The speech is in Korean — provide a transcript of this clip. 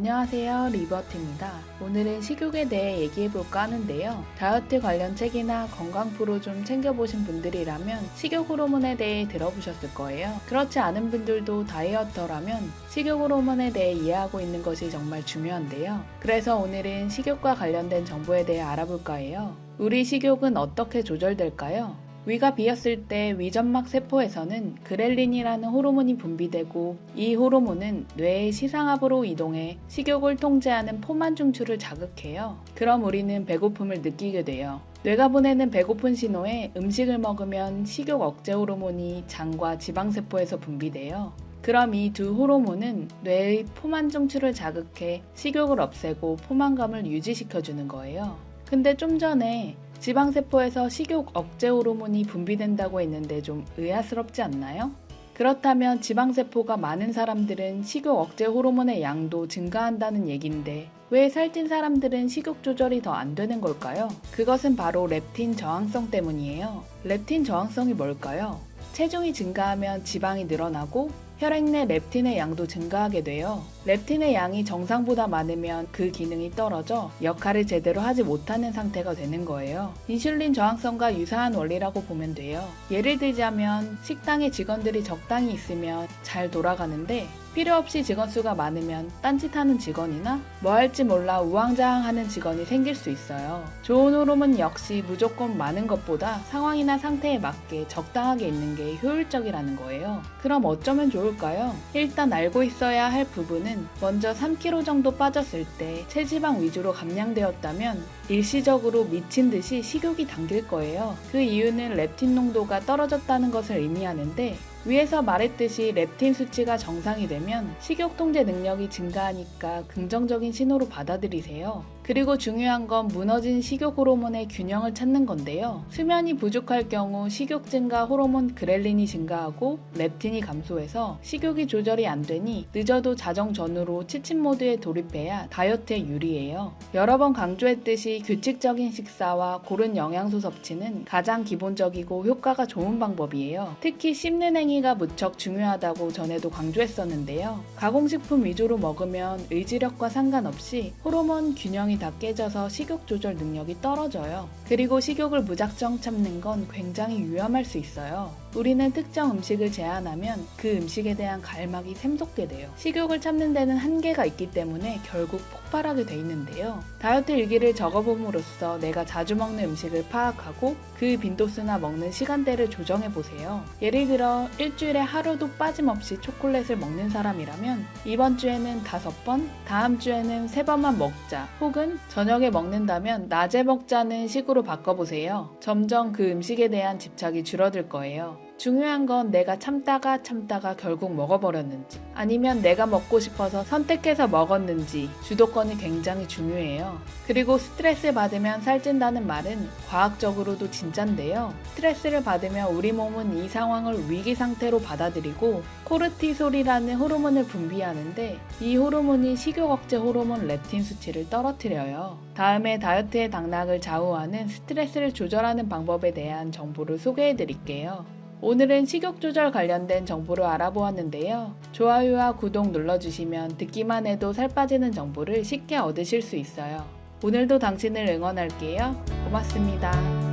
안녕하세요 리버트입니다. 오늘은 식욕에 대해 얘기해볼까 하는데요. 다이어트 관련 책이나 건강 프로 좀 챙겨보신 분들이라면 식욕 호르몬에 대해 들어보셨을 거예요. 그렇지 않은 분들도 다이어터라면 식욕 호르몬에 대해 이해하고 있는 것이 정말 중요한데요. 그래서 오늘은 식욕과 관련된 정보에 대해 알아볼까 해요. 우리 식욕은 어떻게 조절될까요? 위가 비었을 때 위점막 세포에서는 그렐린이라는 호르몬이 분비되고 이 호르몬은 뇌의 시상압으로 이동해 식욕을 통제하는 포만 중추를 자극해요. 그럼 우리는 배고픔을 느끼게 돼요. 뇌가 보내는 배고픈 신호에 음식을 먹으면 식욕 억제 호르몬이 장과 지방세포에서 분비돼요. 그럼 이 두 호르몬은 뇌의 포만 중추를 자극해 식욕을 없애고 포만감을 유지시켜주는 거예요. 근데 좀 전에 지방세포에서 식욕 억제 호르몬이 분비된다고 했는데 좀 의아스럽지 않나요? 그렇다면 지방세포가 많은 사람들은 식욕 억제 호르몬의 양도 증가한다는 얘긴데 왜 살찐 사람들은 식욕 조절이 더 안 되는 걸까요? 그것은 바로 렙틴 저항성 때문이에요. 렙틴 저항성이 뭘까요? 체중이 증가하면 지방이 늘어나고 혈액 내 렙틴의 양도 증가하게 돼요. 렙틴의 양이 정상보다 많으면 그 기능이 떨어져 역할을 제대로 하지 못하는 상태가 되는 거예요. 인슐린 저항성과 유사한 원리라고 보면 돼요. 예를 들자면 식당에 직원들이 적당히 있으면 잘 돌아가는데 필요 없이 직원 수가 많으면 딴짓하는 직원이나 뭐 할지 몰라 우왕좌왕하는 직원이 생길 수 있어요. 좋은 호르몬 역시 무조건 많은 것보다 상황이나 상태에 맞게 적당하게 있는 게 효율적이라는 거예요. 그럼 어쩌면 좋을까요? 일단 알고 있어야 할 부분은 먼저 3kg 정도 빠졌을 때 체지방 위주로 감량되었다면 일시적으로 미친 듯이 식욕이 당길 거예요. 그 이유는 렙틴 농도가 떨어졌다는 것을 의미하는데 위에서 말했듯이 렙틴 수치가 정상이 되면 식욕 통제 능력이 증가하니까 긍정적인 신호로 받아들이세요. 그리고 중요한 건 무너진 식욕 호르몬의 균형을 찾는 건데요. 수면이 부족할 경우 식욕 증가 호르몬 그렐린이 증가하고 렙틴이 감소해서 식욕이 조절이 안 되니 늦어도 자정 전후로 치침 모드에 돌입해야 다이어트에 유리해요. 여러 번 강조했듯이 규칙적인 식사와 고른 영양소 섭취는 가장 기본적이고 효과가 좋은 방법이에요. 특히 씹는 행 위가 무척 중요하다고 전에도 강조했었는데요. 가공식품 위주로 먹으면 의지력과 상관없이 호르몬 균형이 다 깨져서 식욕 조절 능력이 떨어져요. 그리고 식욕을 무작정 참는 건 굉장히 위험할 수 있어요. 우리는 특정 음식을 제한하면 그 음식에 대한 갈망이 샘솟게 돼요. 식욕을 참는 데는 한계가 있기 때문에 결국 폭발하게 돼 있는데요. 다이어트 일기를 적어봄으로써 내가 자주 먹는 음식을 파악하고 그 빈도수나 먹는 시간대를 조정해 보세요. 예를 들어 일주일에 하루도 빠짐없이 초콜릿을 먹는 사람이라면 이번 주에는 다섯 번, 다음 주에는 세 번만 먹자. 혹은 저녁에 먹는다면 낮에 먹자는 식으로 바꿔보세요. 점점 그 음식에 대한 집착이 줄어들 거예요. 중요한 건 내가 참다가 참다가 결국 먹어버렸는지 아니면 내가 먹고 싶어서 선택해서 먹었는지 주도권이 굉장히 중요해요. 그리고 스트레스 받으면 살찐다는 말은 과학적으로도 진짠데요. 스트레스를 받으면 우리 몸은 이 상황을 위기 상태로 받아들이고 코르티솔이라는 호르몬을 분비하는데 이 호르몬이 식욕 억제 호르몬 렙틴 수치를 떨어뜨려요. 다음에 다이어트의 당락을 좌우하는 스트레스를 조절하는 방법에 대한 정보를 소개해 드릴게요. 오늘은 식욕 조절 관련된 정보를 알아보았는데요. 좋아요와 구독 눌러주시면 듣기만 해도 살 빠지는 정보를 쉽게 얻으실 수 있어요. 오늘도 당신을 응원할게요. 고맙습니다.